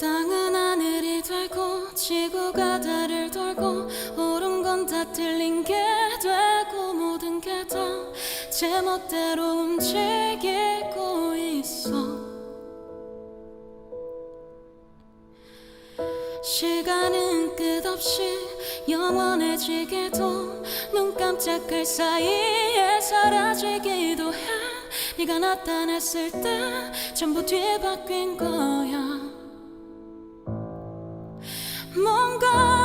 땅은 하늘이 되고 지구가 달을 돌고 옳은 건 다 틀린 게 되고 모든 게 다 제 멋대로 움직이고 있어. 시간은 끝없이 영원해지기도 눈 깜짝할 사이에 사라지기도 해. 네가 나타났을 때 전부 뒤바뀐 거야 뭔가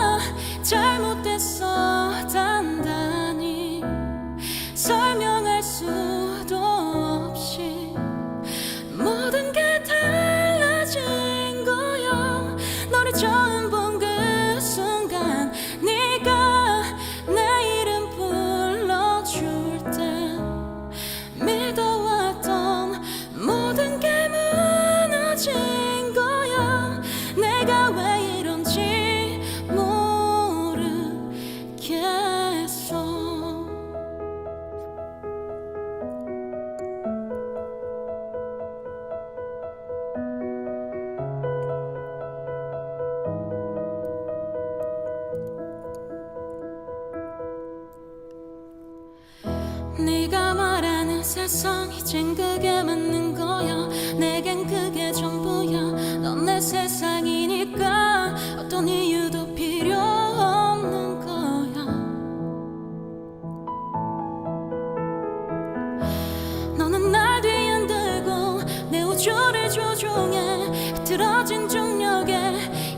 세상 이젠 그게 맞는 거야. 내겐 그게 전부야. 넌 내 세상이니까 어떤 이유도 필요 없는 거야. 너는 날 뒤흔들고 내 우주를 조종해. 흐트러진 중력에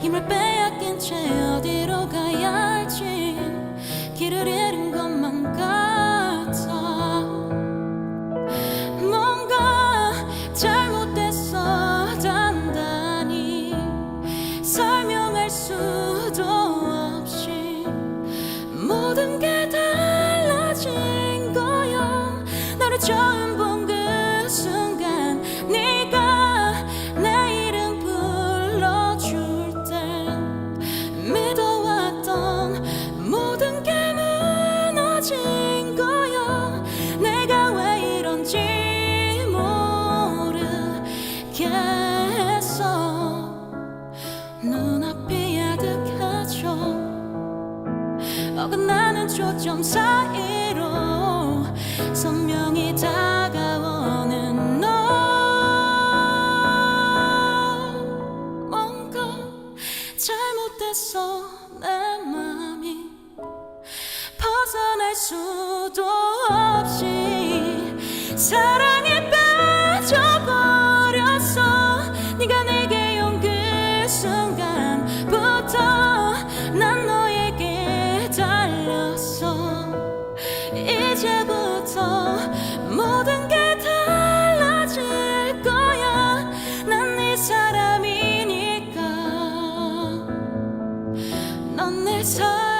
힘을 빼앗긴 채어 처음 본 그 순간 네가 내 이름 불러줄 땐 믿어왔던 모든 게 무너진 거야. 내가 왜 이런지 모르겠어. 눈앞이 아득해져 어긋나는 초점 사이 다가오는 너. 뭔가 잘못됐어 내 맘이 벗어날 수도 없이 사랑에 빠져버렸어 네가 내게 온 그 순간부터 난 너에게 달렸어 이제 내 삶.